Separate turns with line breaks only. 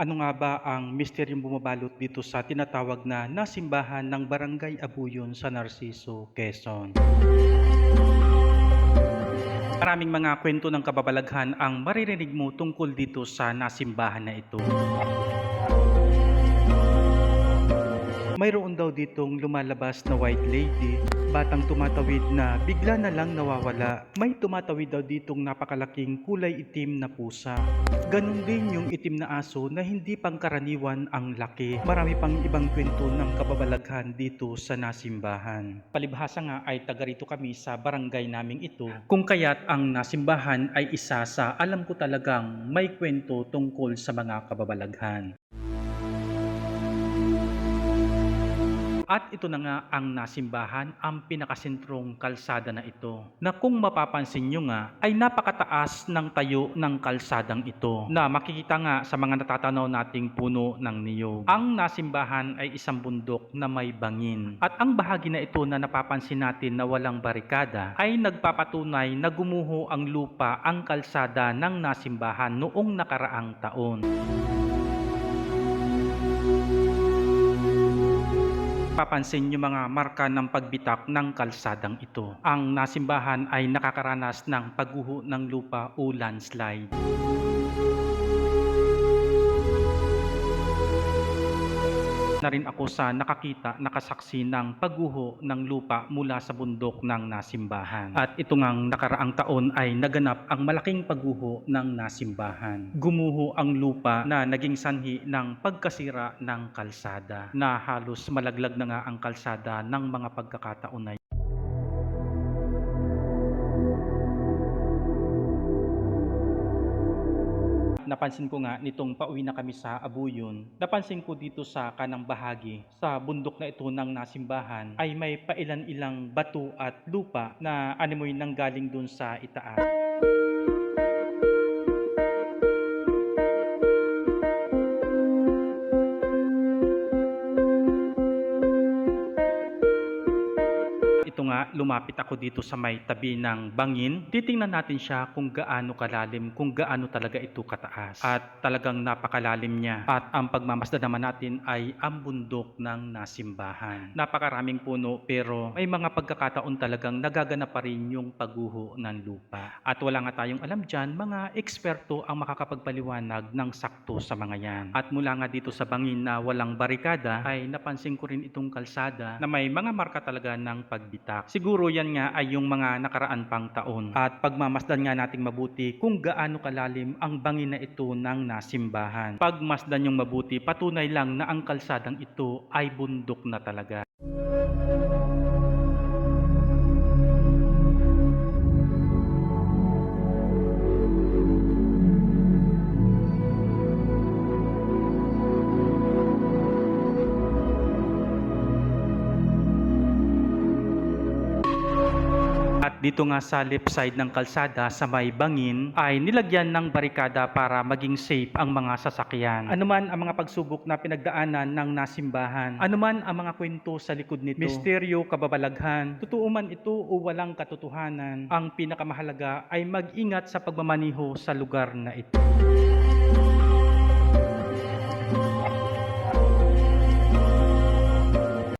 Ano nga ba ang misteryong bumabalot dito sa tinatawag na nasimbahan ng Barangay Abuyon sa Narciso, Quezon? Maraming mga kwento ng kababalaghan ang maririnig mo tungkol dito sa nasimbahan na ito. Mayroon daw ditong lumalabas na white lady, batang tumatawid na bigla na lang nawawala. May tumatawid daw ditong napakalaking kulay itim na pusa. Ganon din yung itim na aso na hindi pangkaraniwan ang laki. Marami pang ibang kwento ng kababalaghan dito sa nasimbahan. Palibhasa nga ay taga rito kami sa barangay naming ito. Kung kaya't ang nasimbahan ay isa sa alam ko talagang may kwento tungkol sa mga kababalaghan. At ito na nga ang nasimbahan, ang pinakasentrong kalsada na ito. Na kung mapapansin nyo nga, ay napakataas ng tayo ng kalsadang ito. Na makikita nga sa mga natatanaw nating puno ng niyog. Ang nasimbahan ay isang bundok na may bangin. At ang bahagi na ito na napapansin natin na walang barikada ay nagpapatunay na gumuho ang lupa ang kalsada ng nasimbahan noong nakaraang taon. Papansin yung mga marka ng pagbitak ng kalsadang ito. Ang nasimbahan ay nakakaranas ng pagguho ng lupa o landslide. Na rin ako sa nakakita, nakasaksi ng pagguho ng lupa mula sa bundok ng nasimbahan. At ito ngang nakaraang taon ay naganap ang malaking pagguho ng nasimbahan. Gumuho ang lupa na naging sanhi ng pagkasira ng kalsada na halos malaglag na nga ang kalsada ng mga pagkakataon na napansin ko nga nitong pauwi na kami sa Abuyon, napansin ko dito sa kanang bahagi, sa bundok na ito ng nasimbahan, ay may pailan-ilang bato at lupa na animoy nang galing dun sa itaas. Lumapit ako dito sa may tabi ng bangin. Titingnan natin siya kung gaano kalalim, kung gaano talaga ito kataas. At talagang napakalalim niya. At ang pagmamasdan naman natin ay ang bundok ng nasimbahan. Napakaraming puno pero may mga pagkakataon talagang nagaganap pa rin yung pagguho ng lupa. At wala nga tayong alam dyan, mga eksperto ang makakapagpaliwanag ng sakto sa mga yan. At mula nga dito sa bangin na walang barikada ay napansin ko rin itong kalsada na may mga marka talaga ng pagbitak. Siguro yan nga ay yung mga nakaraan pang taon. At pagmamasdan nga nating mabuti kung gaano kalalim ang bangin na ito ng nasimbahan. Pagmasdan yung mabuti, patunay lang na ang kalsadang ito ay bundok na talaga. Dito nga sa left side ng kalsada sa may bangin ay nilagyan ng barikada para maging safe ang mga sasakyan. Anuman ang mga pagsubok na pinagdaanan ng nasimbahan, anuman ang mga kwento sa likod nito, misteryo, kababalaghan, totoo man ito o walang katotohanan, ang pinakamahalaga ay mag-ingat sa pagmamaniho sa lugar na ito.